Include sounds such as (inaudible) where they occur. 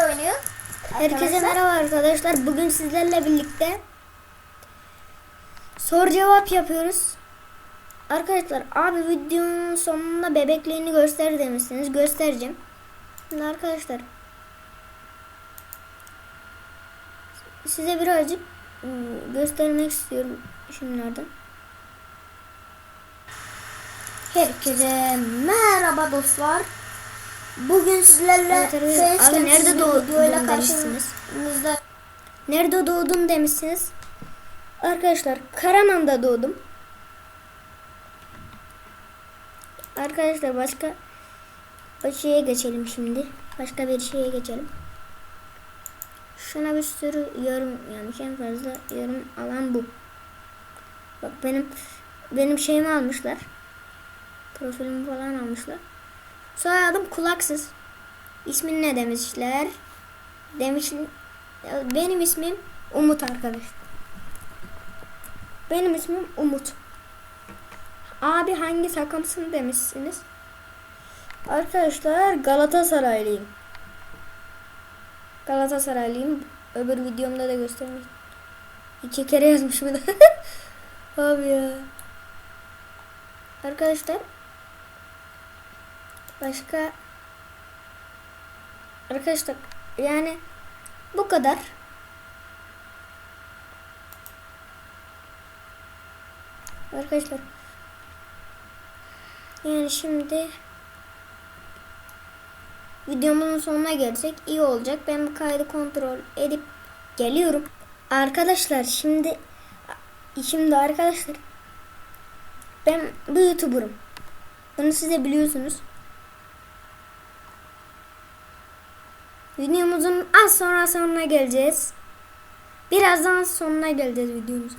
neler oynuyor? Herkese Arkadaşlar. merhaba arkadaşlar. Bugün sizlerle birlikte soru cevap yapıyoruz. Arkadaşlar abi videonun sonunda bebekliğini göster demişsiniz. Göstereceğim. Şimdi arkadaşlar size birazcık ıı, göstermek istiyorum şunlardan. Herkese merhaba dostlar. Bugün sizlerle Evet, Abi nerede doğdun demişsiniz. Nerede doğdum demişsiniz. Arkadaşlar Karaman'da doğdum. Arkadaşlar başka bir şeye geçelim şimdi. Başka bir şeye geçelim. Şuna bir sürü yorum yani en fazla yorum alan bu. Bak benim benim şeyimi almışlar. Profilimi falan almışlar. Soyadım kulaksız. İsmin ne demişler? Demiş benim ismim Umut arkadaş. Benim ismim Umut. Abi hangi takımsın demişsiniz. Arkadaşlar Galatasaraylıyım. Galatasaraylıyım. Öbür videomda da göstermiş. İki kere yazmışım da. (laughs) Abi ya. Arkadaşlar başka arkadaşlar yani bu kadar. Arkadaşlar yani şimdi videomun sonuna gelsek iyi olacak. Ben bu kaydı kontrol edip geliyorum. Arkadaşlar şimdi şimdi arkadaşlar ben bir YouTuber'ım. Bunu siz de biliyorsunuz. Videomuzun az sonra sonuna geleceğiz. Birazdan sonuna geleceğiz videomuzun.